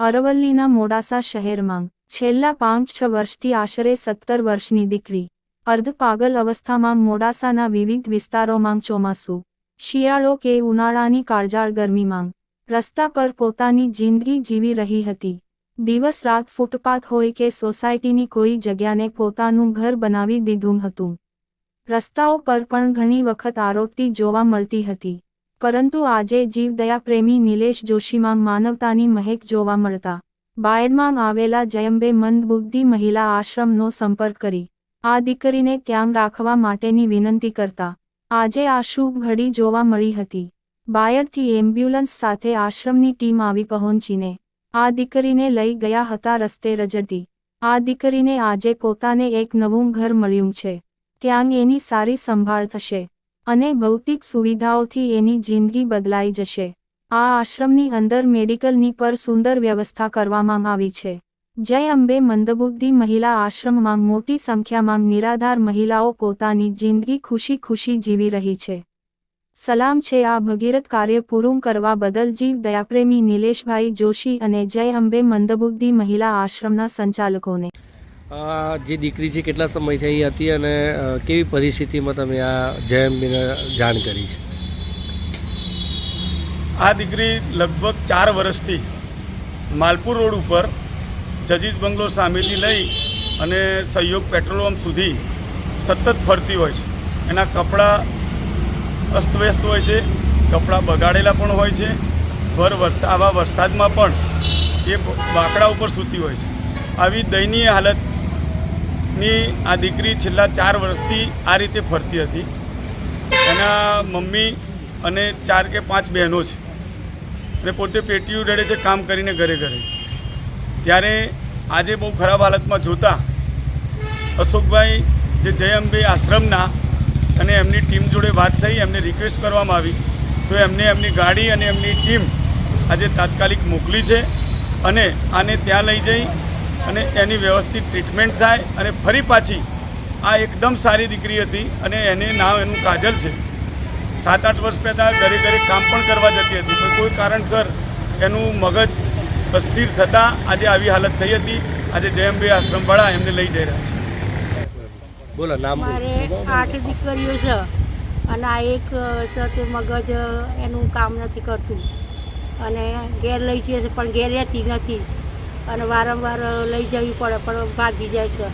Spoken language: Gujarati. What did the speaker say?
અરવલ્લીના મોડાસા શહેરમાં છેલ્લા પાંચ છ વર્ષથી આશરે સત્તર વર્ષની દીકરી અર્ધ પાગલ અવસ્થામાં મોડાસાના વિવિધ વિસ્તારોમાં ચોમાસું, શિયાળો કે ઉનાળાની કાળજાળ ગરમીમાં, રસ્તા પર પોતાની જિંદગી જીવી રહી હતી. દિવસ રાત ફૂટપાથ હોય કે સોસાયટીની કોઈ જગ્યાને પોતાનું ઘર બનાવી દીધું હતું. રસ્તાઓ પર પણ ઘણી વખત આરોપતી જોવા મળતી હતી. પરંતુ આજે જીવદયા પ્રેમી નિલેશ જોશીમાં માનવતાની મહેક જોવા મળતા બાયડમાં આવેલા જયંબે મંદબુદ્ધિ મહિલા આશ્રમનો સંપર્ક કરી. આ દીકરીને ત્યાં રાખવા માટેની વિનંતી કરતા આજે આ શુભ ઘડી જોવા મળી હતી. બાયડથી એમ્બ્યુલન્સ સાથે આશ્રમની ટીમ આવી પહોંચીને આ દીકરીને લઈ ગયા હતા રસ્તે રજડતી. આ દીકરીને આજે પોતાને એક નવું ઘર મળ્યું છે. ત્યાં એની સારી સંભાળ થશે. અને ભૌતિક સુવિધાઓથી એની જિંદગી બદલાઈ જશે. આ આશ્રમની અંદર મેડિકલની પર સુંદર વ્યવસ્થા કરવામાં આવી છે. જય અંબે મંદબુદ્ધિ મહિલા આશ્રમમાં મોટી સંખ્યામાં નિરાધાર મહિલાઓ પોતાની જિંદગી ખુશી ખુશી જીવી રહી છે. સલામ છે આ ભગીરથ કાર્ય પૂરું કરવા બદલ જીવ દયાપ્રેમી નિલેશભાઈ જોશી અને જય અંબે મંદબુદ્ધિ મહિલા આશ્રમના સંચાલકોને. જે દીકરી છે, કેટલા સમયથી અહીં હતી અને કેવી પરિસ્થિતિમાં તમે આ જયંબીને જાણ કરી છે? આ દીકરી લગભગ ચાર વર્ષથી માલપુર રોડ ઉપર જજીસ બંગલો સામેથી લઈ અને સહયોગ પેટ્રોલ પંપ સુધી સતત ફરતી હોય છે. એના કપડાં અસ્તવ્યસ્ત હોય છે, કપડાં બગાડેલા પણ હોય છે, ભર વરસા આવા વરસાદમાં પણ એ બાકડા ઉપર સૂતી હોય છે. આવી દયનીય હાલતની આ દીકરી છેલ્લા ચાર વર્ષથી આ રીતે ફરતી હતી. એના મમ્મી અને ચાર કે પાંચ બહેનો છે. અને પોતે પેટીયું રડે છે કામ કરીને ઘરે ઘરે. ત્યારે આજે બહુ ખરાબ હાલતમાં જોતા અશોકભાઈ જે જય અંબે આશ્રમના અને એમની ટીમ જોડે વાત થઈ, એમને રિક્વેસ્ટ કરવામાં આવી. તો એમને એમની ગાડી અને એમની ટીમ આજે તાત્કાલિક મોકલી છે અને આને ત્યાં લઈ જઈ અને એની વ્યવસ્થિત ટ્રીટમેન્ટ થાય અને ફરી પાછી આ એકદમ સારી દીકરી હતી અને એને નામ એનું કાજલ છે. સાત આઠ વર્ષ પહેલાં ઘરે ઘરે કામ પણ કરવા જતી હતી પણ કોઈ કારણસર એનું મગજ અસ્થિર થતાં આજે આવી હાલત થઈ હતી. આજે જયંબે આશ્રમવાળા એમને લઈ જઈ રહ્યા છે. બોલો નામ મારે આઠ દીકરીઓ છે અને આ એક છે તે મગજ એનું કામ નથી કરતું. અને ઘેર લઈ જઈએ છે પણ ઘેર રહેતી નથી. અને વારંવાર લઈ જવી પડે પણ ભાગી જાય છે.